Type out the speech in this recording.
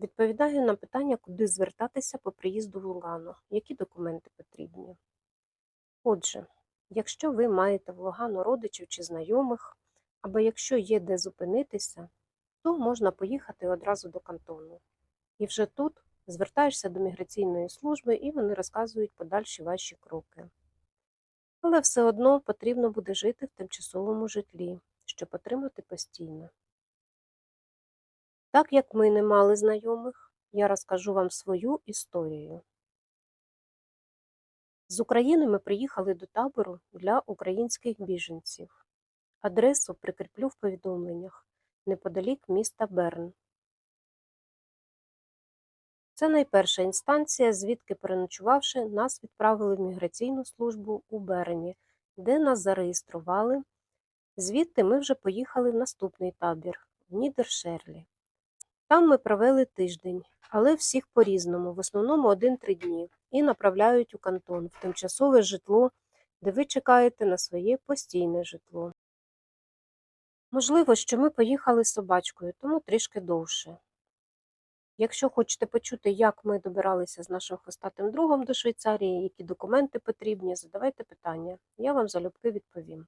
Відповідаю на питання, куди звертатися по приїзду в Лугано, які документи потрібні. Отже, якщо ви маєте в Лугано родичів чи знайомих, або якщо є де зупинитися, то можна поїхати одразу до кантону. І вже тут звертаєшся до міграційної служби і вони розказують подальші ваші кроки. Але все одно потрібно буде жити в тимчасовому житлі, щоб отримати постійне. Так як ми не мали знайомих, я розкажу вам свою історію. З України ми приїхали до табору для українських біженців. Адресу прикріплю в повідомленнях неподалік міста Берн. Це найперша інстанція, звідки переночувавши, нас відправили в міграційну службу у Берені, де нас зареєстрували. Звідти ми вже поїхали в наступний табір в Нідершерлі. Там ми провели тиждень, але всіх по-різному, в основному один-три дні, і направляють у кантон в тимчасове житло, де ви чекаєте на своє постійне житло. Можливо, що ми поїхали з собачкою, тому трішки довше. Якщо хочете почути, як ми добиралися з нашим хвостатим другом до Швейцарії, які документи потрібні, задавайте питання. Я вам залюбки відповім.